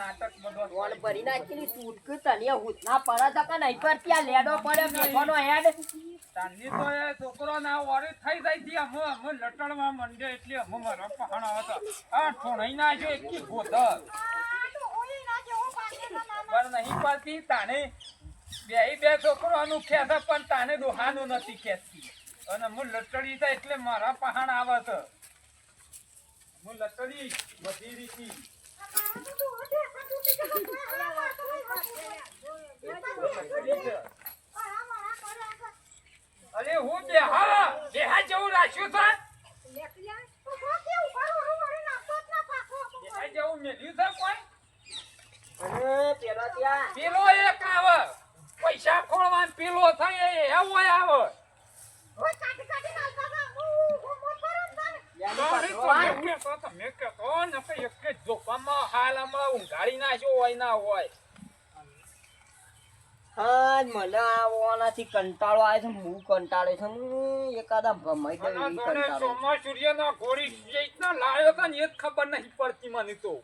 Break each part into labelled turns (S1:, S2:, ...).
S1: નાટક બધો
S2: વોણ ભરી નાખેલી તૂટકી તને હુથના પડે તો કે નહીં પર ત્યાં લેડો પડે બેઠોનો હેડ.
S1: ચાંદી તો એ છોકરો ના વારી થઈ જાય થી અમો અમો લટણમાં મંડે એટલે અમો મારા પહાણ હતા. આ ઠોણાઈ નાખ્યો એકી ગોધર. પણ નહીં પાડતી તાને બે બે છોકરાનું ખેંચે પણ તાને દોહાનું નથી ખેંચતી અને હું લટડી થાય એટલે મારા પહાણ આવે છે હું લટડી બધી રીતી અરે હું બેહા બેહા જેવું રાખ્યું છે? બેહા જેવું મેલ્યું
S2: પેલો
S1: એક આવે. પૈસા ખોળવાન પેલો થાય એવો આવે
S2: યાની
S1: તારે
S2: પકડવા.
S1: તો મેં કહેતો તો મેં કહેતો ને કે એક જ જોપામાં હાલ હમણાં ઊંઘાડી નાખ્યો હોય ના હોય.
S2: હા મને આવવાનાથી કંટાળો આવે છે હું કંટાળે છે હું એકાદા ભમાઈ દઉં
S1: અને
S2: એવી કંટાળો.
S1: ચોમા સૂર્યના ઘોડી જેટલા લાયો તો ને એ જ ખબર નહીં પડતી મને તો.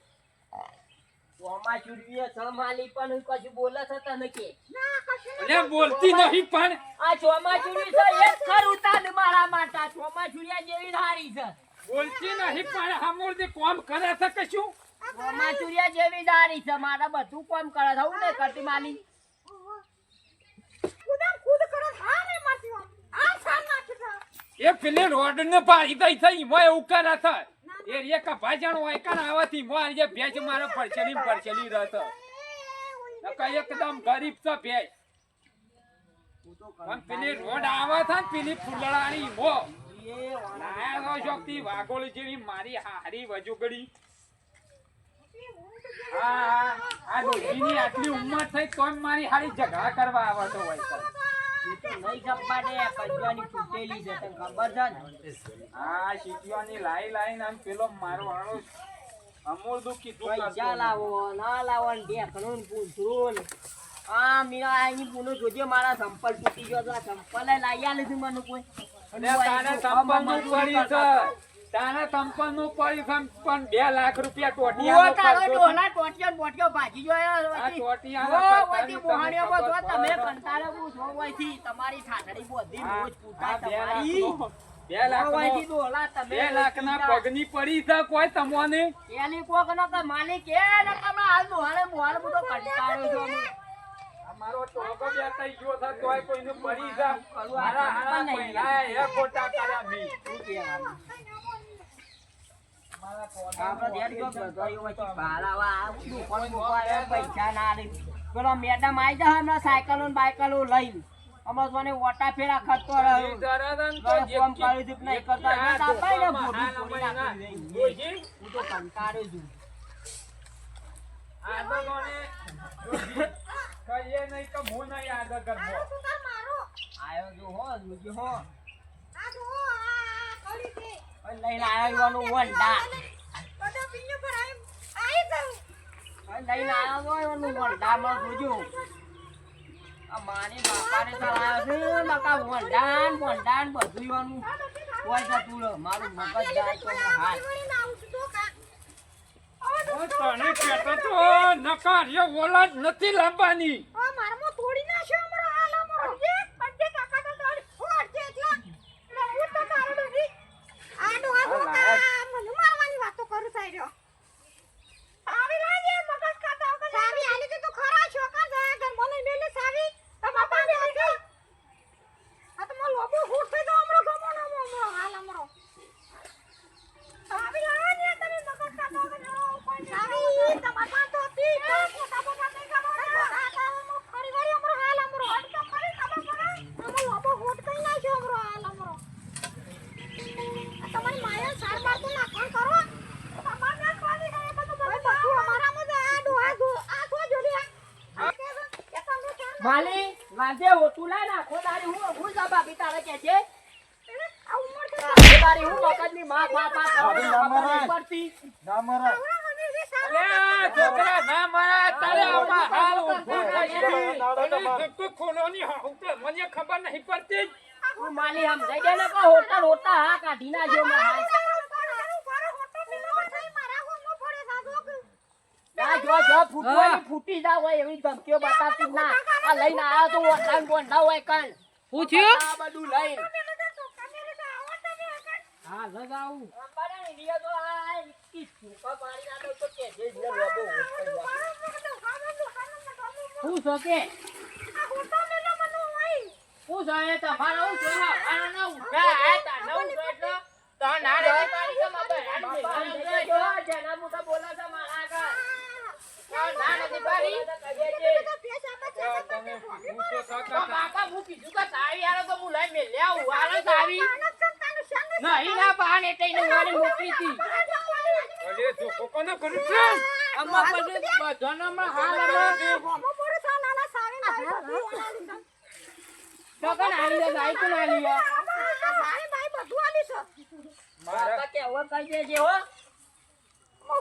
S2: ચોમાસુરીએ સમાલી પણ કશું બોલે છે તને કે?
S1: અને બોલતી નહીં પણ.
S2: આ ચોમાસુરી છે એક જ ખરું તાન મારા માતા આ ચોમાસુરિયા જેવી ધારી છે.
S1: બોલતી નહીં પણ હમણાં કોમ કરે છે કશું?
S2: ચોમાસુરિયા જેવી દારી છે મારા બધું કોમ કરે છે. હું નહીં કરતી માલી?
S1: એ પેલે રોડ ને પાડી દઈ થઈ મોય એવું કરે છે એ રે કભા જણ હોય કાન આવતી મોય જે ભેજ મારો પરચેલી પરચેલી રહત નકા એકદમ ગરીબ છે ભેજ. પણ પેલી રોડ આવે થા પેલી ફૂલડાની મો લાયા તો શોખથી વાગોળી જેવી મારી હારી વજુગડી. આ ડોશીની આટલી ઉંમર થઈ તોય મારી હારી ઝઘડા કરવા આવતો હોય છે.
S2: એ તો નહીં જબ્બા દે કજવાની તૂટેલી છે તને ખબર છે ને?
S1: આ શીટીઓની લાઈ લાઈને આમ પેલો મારો હાણો અમૂળ દુઃખ કીધું
S2: પૈસા લાવો ના લાવો ને ઢેકણું ને પૂંછડું ને. આ મીરા આની પૂનો જોજે મારા સંપલ તૂટી ગયો તો આ સંપલ લાવી આલે છે મને કોઈ.
S1: અને તારે સંપન્નનું પડ્યું છે. તારે સંપન્નનું પડ્યું છે પણ બે લાખ રૂપિયા
S2: ટોટિયા તારો ડોલા ટોટિયો બોટિયો ભાગી જોયો
S1: આ
S2: વચ્ચે.
S1: ટોટિયાનો
S2: ઓ,
S1: ખર્ચાની
S2: વચ્ચે
S1: તમને
S2: મોહાણીઓમાં જો તમે
S1: પડે.
S2: હું છો વયથી. તમારી ઠાઠડી બધી રોજ
S1: આ
S2: તમારી.
S1: બે લાખનો-
S2: ડોલા તમે
S1: બે લાખના
S2: કીધા.
S1: પગની પડી છે કોઈ તમોને
S2: એની કોક ન કે માલિક એ ન કે હાલ મોહાણે મોહાણે બધો કંટાળ્યો છું અમે.
S1: ટોકો બેતાઈ ગયો છે તોય કોઈનું પડી છે
S2: કરું
S1: હારા. પૈડા એ ખોટા કર્યા મી.
S2: શું કહેવાનું? પૈસા ના આલે. પેલો મેડમ આવી જાય હમણાં સાયકલો ને બાયકલો લઈને હમણાં મને ઓટા ફેરા ખતો રહ્યો
S1: તો
S2: નહીં કરતા.
S1: આ
S2: ને
S1: અમારી
S2: નાખી હું તો કંટાળ્યો છું
S1: આ તો કોને? કહીએ નહીં કે હું નહીં આગળ કરવો.
S2: આયો જો હો જોજો હો ઓય લઈને આયો વંડા લઈને આયો તો વંડામાં જોજો. મારી બાપાને ચલાવ્યો છે નકા વંડાન ને વંડા બધું ઈવાનું હોય જતું. મારું મગજ જાય તો હાલ.
S1: તને કહેતો તો નકાર્ય ઓલાદ નથી લાવવાની
S3: તમારી માયા સાર મારતો નાખણ કરો તમારે નાખવાની છે, એ બધું બધું બધું અમારામાં જ આ ડોહા જો- આ જો જોડી આ. કે તમને સાર
S2: માલી વાંધે ઓટું લાય નાખો તારી હું હું જા ભાભી તારે કે છે.
S3: આ ઉંમર તો
S2: તારી હું મગજની માં
S4: ના
S2: ખબર
S4: મરાય.
S2: નહીં પડતી
S4: ના મરા
S1: છોકરા ના મારા તારે આમાં હાલ ઊભું ધક્કો ખોલોની હાવ તો મને ખબર નહીં પડતી.
S2: હું માલી સમજાઈ દે ને કે હોટા હોટા હા કાઢી નાખ્યો મેં હાલ. આ જો જો ફૂટવાની ફૂટી જા હોય એવી ધમકીઓ બતાતી ના. આ લઈને આવ્યો તો ઓટલાન બોંધા હોય કાલ.
S4: પૂછ્યું
S2: આ બધું લઈને.
S4: હા લગાવું
S2: અંબાડા તો આ ઈકી ફૂંકા પાડી નાખો તો કે જે જ ને લોબો હોશ કરી નાખે.
S4: હું છો? હું છો એ તમારા હું છો મારા ના ઉઠા આ તા ન એટલે તો ના રે પાડી કે મારે હેડ નહીં ના પાણ એટલે એને વાળી મોકલી હતી
S1: અરે જો કોને કર્યું છે
S4: આમાં પછી બધાનો હાલ હમણાં તો કણ આલી દે સાઈ કોણ આલી હે?
S2: બાપા કે હવે કહી દેજે હો.
S4: અરે ના અહીંયા હું બહેરાનું લે મારો મારા
S1: છે કરે
S2: કે હવે કહી દેજે.
S1: કોમ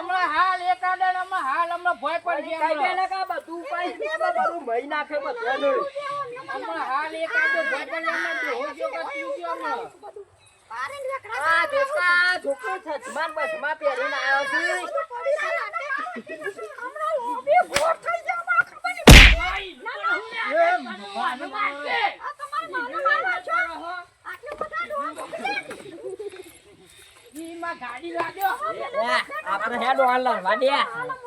S4: હમણાં હાલ એક હમણાં હાલ હમણાં ભય પડી ગયા
S2: ને કે બધું કઈ બધું મહી નાખે બધાનું.
S4: હમણાં હાલ એક આડે ભય પડી ગયા હમણાં બેહોશ જો કે થયું છે હમણાં.
S2: આ જોકા, આ છોકરો છજમાન બસમાં પહેરીને આવ્યો છે.
S4: ઈમાં ગાડી લાગ્યો
S2: આપણે હેડો આ લડવા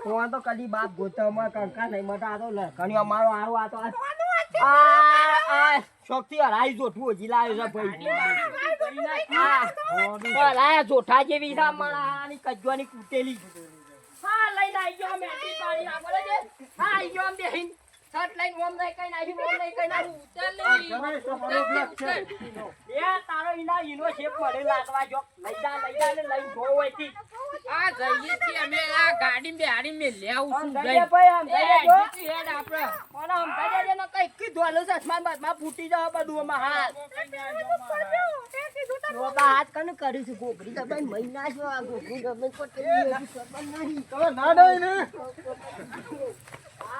S2: હું તો કદી બાપ ગોતવામાં કંકા નહીં મટા આ તો લખણીઓ અમારો હારો આ તો આ- શોખથી હરાઈ જોઠું હજી લાવ્યો છે ભાઈ. જોઠા જેવી છે કજવાની કૂટેલી. હા લઈને આવી ગયો મેં પાડી હા આવી ગયો આમ બેહીન. શર્ટ લઈને ઓમ નહીં કઈ નાખી ઓમ નહીં કઈ નાખી ઉતર લે. એ તારો ઈના ઈનો શેપ મળે લાગવા જો. લઈ જા લઈ જા ને લઈને જો હોયથી
S4: આ જઈએ છીએ અમે આ ગાડી બેહાડી મે લે આવું છું
S2: જઈએ ભાઈ, આમ
S4: એ
S2: જો.
S4: હેડ આપણે.
S2: મને આમ થઈ જાય ને કઈ આસમાન બાદમાં ફૂટી જાવ બધું આમાં. હાથ કને કર્યું છે ગોગરી તો ભાઈ મહિના છો આ ગોગરી ગમે ના ને.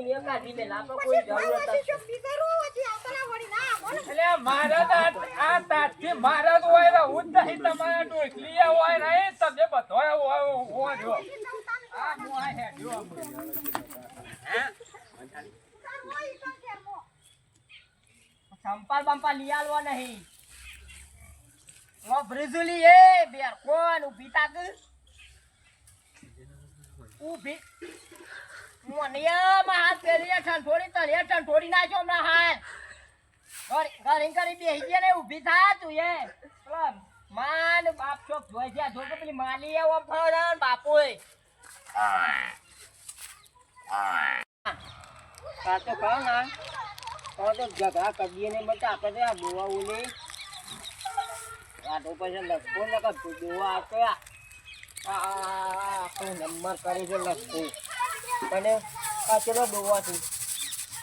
S2: અને એને કાઢી કોઈ જરૂરત નથી
S1: એટલે મારા આ દાંતથી મારા હોય ને હું નહીં તમારા ડોસલી હોય નહીં તમે બધોય હોય હોય જો આ હું આ હેડ્યો
S2: સંપાલ બંપાલ લઈ આલવા નહીં. ઓ બ્રિઝુલી એ બેર કોણ ઊભી તાક? ઊભી. મોનિયામાં હાથ ફેરીને ઠંઠોડી તળિયે ઠંઠોડી નાખ્યો હમણાં હાથ ઘર- કરી બેસી ગયા ને ઊભી થા તું એ માન બાપ ચોક જોઈ છે જો પેલી માલી તો કહો ના તો તો કરીએ ને બચા આપણે તો આ બોવા ઓલી આ પછી લખો ને કે બોવા આ નંબર કરે છે અને આ ડોવાથી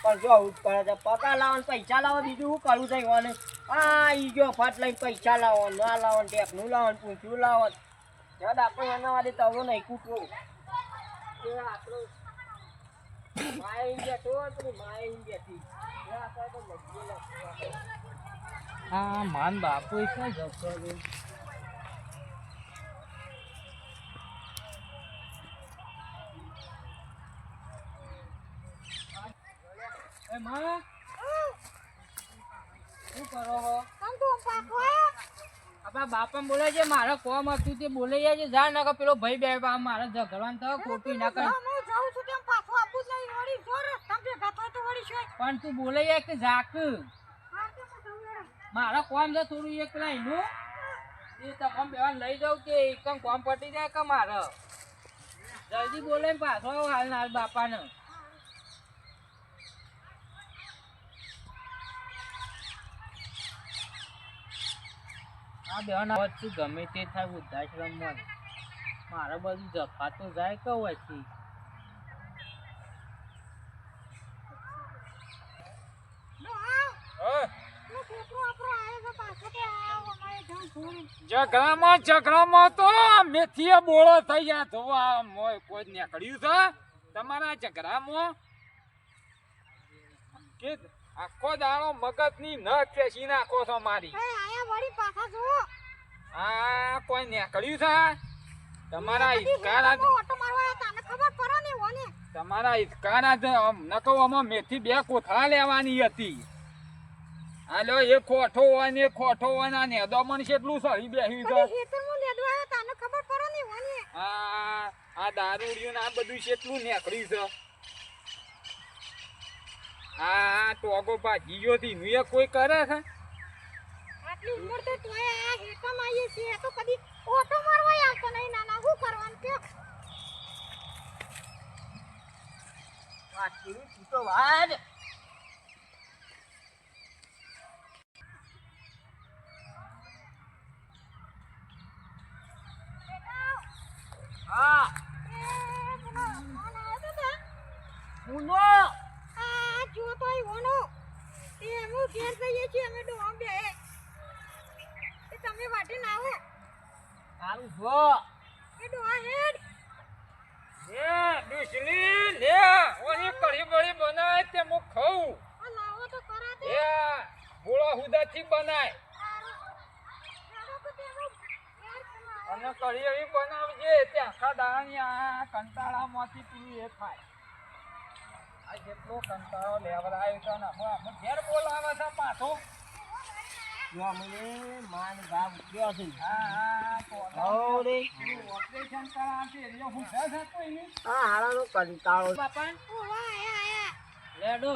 S2: પણ જો આવું કરે છે પકા લાવો પૈસા લાવો બીજું શું કરવું થઈ ઈવાને? આ ઈ જો ફટ લઈને પૈસા લાવો ના લાવો ટેપનું લાવો ને પૂંછ્યું લાવો. યાદ આપણે એના વાળી તવો નહીં કૂટવો.
S4: આ માન બાપુ ક્યાં જતો એ
S3: માં. શું કરો હો?
S4: આપણા બાપા બોલે છે મારા કોમ હતું તે બોલે છે. જા ના પેલો ભાઈ બે મારા ઝઘડવાનું થયો ખોટું ના કરે પણ તું બોલે કે
S3: જાક
S4: મારા કોમ છે થોડું એક પેલા એનું એ તમામ બેવા લઈ જાઉં કે એકમ કોમ પટી જાય કે મારે? જલ્દી બોલે પાછો હાલ હાલ બાપાને. આ બેવાના વચ્ચે ગમે તે થાય વૃદ્ધાશ્રમમાં મારા બધું જફા તો જાય કે વચ્ચે
S1: ઝઘડામાં તો મેથીએ બોળો થઈ ગયા. ધોવા મોય કોઈ નીકળ્યું છે? તમારા ઝઘડામાં કે આખો દાડો મગજની ન ખેંચી નાખો છો મારી?
S3: આયા વળી પાછા જુઓ.
S1: આ કોઈ નીકળ્યું છે તમારા
S3: ઘોડામાં ઓટો મારવા આવ્યા ખબર પડે ને ઓને.
S1: તમારા હિતકારા નકવામાં મેથી બે કોથળા લેવાની હતી. હાલો એ ખોઠો હોય ને ખોઠો હોય ને નેદો મને કેટલું સળી
S3: બેહી આવ્યા. તા, ખબર પડે ને ઓને.
S1: આ આ દારૂડિયું ને આ બધું કેટલું નીકળ્યું છે. આ ટોગો ભાજી ગયો થી નું એ કોઈ કરે છે?
S3: આટલી ઉંમર તો તોય આ હેઠામાં આવીએ છીએ, તો કદી ઓટો મારવા આવતો નહીં નાના શું કરવાનું કે
S2: વાત કરી તું તો વાત હા
S3: એ પેલો ફોન આવ્યો તો તે?
S2: મુનો
S3: આ જો તો ઈ ઓનો એ અમે ઘેર જઈએ છીએ અમે ડોમ બે એ તમે વાટે ના આવો
S2: સારું હો.
S3: એ ડોહા હેડ.
S1: લે ડુસલી લે ઓની કઢી બળી બનાય તે ખાઉં.
S3: આ લાવો તો તે
S1: એ બોળો હુદાથી બનાય.
S3: તો તે
S1: અને કઢી એવી બનાવજે તે આખા દાડાની આ કંટાળામાંથી પેલું એ થાય આ જેટલો કંટાળો લેવડાયો છે ને અમે ઘેર બોલાવે છે પાછો.
S2: મને ઉતર્યો છે.
S1: હા હા તો ઓપરેશન કરાવશે હું દસ હતો એની
S2: આ હારાનો કંટાળો
S4: બાપા.
S3: ઓવા આયા આયા
S4: લેડો.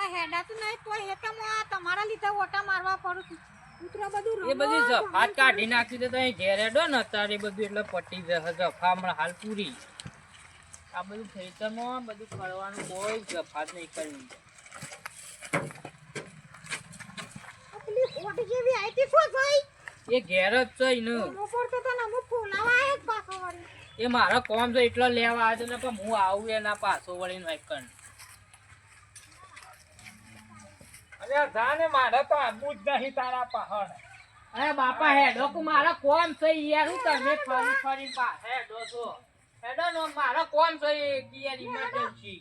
S3: આ હેડા તો નહીં તોય હેતામાં તમારા લીધે ઓટા મારવા પડું છું. કૂતરો બધું
S4: એ બધી જફાત કાઢી નાખી દે તો અહીં ઘેર હેડો ને અત્યારે બધું એટલે પટી જશે. જફા હમણાં હાલ પૂરી. આ બધું ખેતરમાં બધું ખડવાનું કોઈ જફાત નહીં કરવી
S3: આ પેલી ઓટ જેવી તી
S4: એ ઘેર જ છે ને
S3: ઓમો તો ને અમુક ફોલાવા આયા જ પાછો વળી.
S4: એ મારો કોમ છે એટલો લેવા આવ્યો ને પણ હું આવું એના પાછો વળીને વાંકણ
S1: અને આ જાને મારે તો આબુ જ નહીં તારા પહાડ.
S4: અરે બાપા હેડો કે મારા કોમ છે યાર હું તમે ફરી ફરી પા હેડો છો હેડો નો મારો કોમ છે યાર ઇમરજન્સી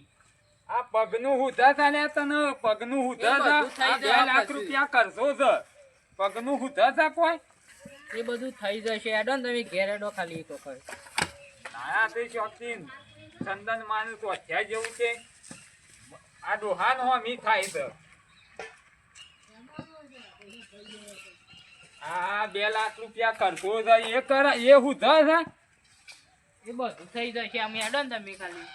S1: આ પગનું હુધા છે ને તને પગનું હુધા છે બે લાખ રૂપિયા કરશો છે પગનું હુધા છે કોઈ
S4: એ બધું થઈ જશે. એડો ને તમે ઘેર એડો ખાલી એક વખત.
S1: નાયા તે શોખીન. ચંદન માનું તો અધ્યાય જેવું છે. આ ડોહાનો મી થાય તો હા બે લાખ રૂપિયા કરતો એ કરા એ હું છે
S4: એ બધું થઈ જશે. અમે એડો ને તમે ખાલી.